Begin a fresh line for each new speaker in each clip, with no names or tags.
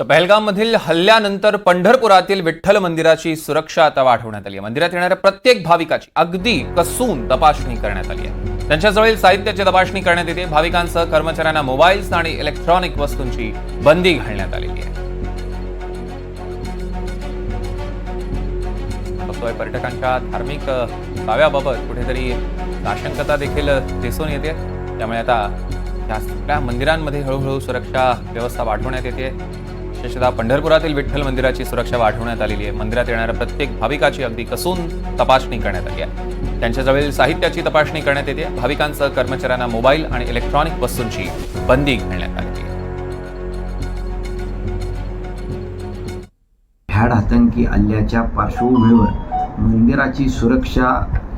तर पहलगाममधील हल्ल्यानंतर पंढरपुरातील विठ्ठल मंदिराची सुरक्षा आता वाढवण्यात आली आहे. मंदिरात येणाऱ्या प्रत्येक भाविकाची अगदी कसून तपासणी करण्यात आली आहे. त्यांच्याजवळील साहित्याची तपासणी करण्यात येते. भाविकांसह कर्मचाऱ्यांना मोबाईल्स आणि इलेक्ट्रॉनिक वस्तूंची बंदी घालण्यात आलेली आहे. बघतोय पर्यटकांच्या धार्मिक दाव्याबाबत कुठेतरी साशंकता देखील दिसून येते. त्यामुळे आता या सगळ्या मंदिरांमध्ये हळूहळू सुरक्षा व्यवस्था वाढवण्यात येते. विशेषतः पंढरपुरातील विठ्ठल मंदिराची सुरक्षा वाढवण्यात आलेली आहे. मंदिरात येणाऱ्या प्रत्येक भाविकाची अगदी कसून तपासणी करण्यात आली आहे. त्यांच्याजवळील साहित्याची तपासणी करण्यात येते. भाविकांसह कर्मचाऱ्यांना मोबाईल आणि इलेक्ट्रॉनिक वस्तूंची बंदी घालण्यात आली
भ्याड आतंकी हल्ल्याच्या पार्श्वभूमीवर मंदिराची सुरक्षा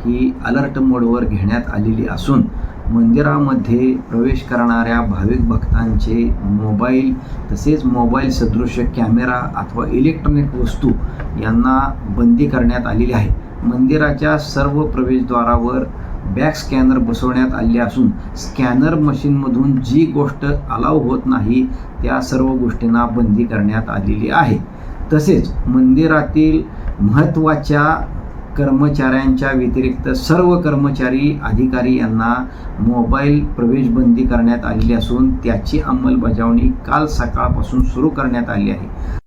ही अलर्ट मोडवर घेण्यात आलेली असून मंदिरामध्ये प्रवेश करणाऱ्या भाविक भक्तांचे मोबाईल तसेच मोबाईल सदृश कॅमेरा अथवा इलेक्ट्रॉनिक वस्तू यांना बंदी करण्यात आलेली आहे. मंदिराच्या सर्व प्रवेशद्वारावर बॅक स्कॅनर बसवण्यात आले असून स्कॅनर मशीनमधून जी गोष्ट अलाव होत नाही त्या सर्व गोष्टींना बंदी करण्यात आलेली आहे. तसेच मंदिरातील महत्त्वाच्या कर्मचाऱ्यांच्या व्यतिरिक्त सर्व कर्मचारी अधिकारी यांना मोबाईल प्रवेशबंदी करण्यात आलेली असून त्याची अंमलबजावणी काल सकाळपासून सुरू करण्यात आली आहे.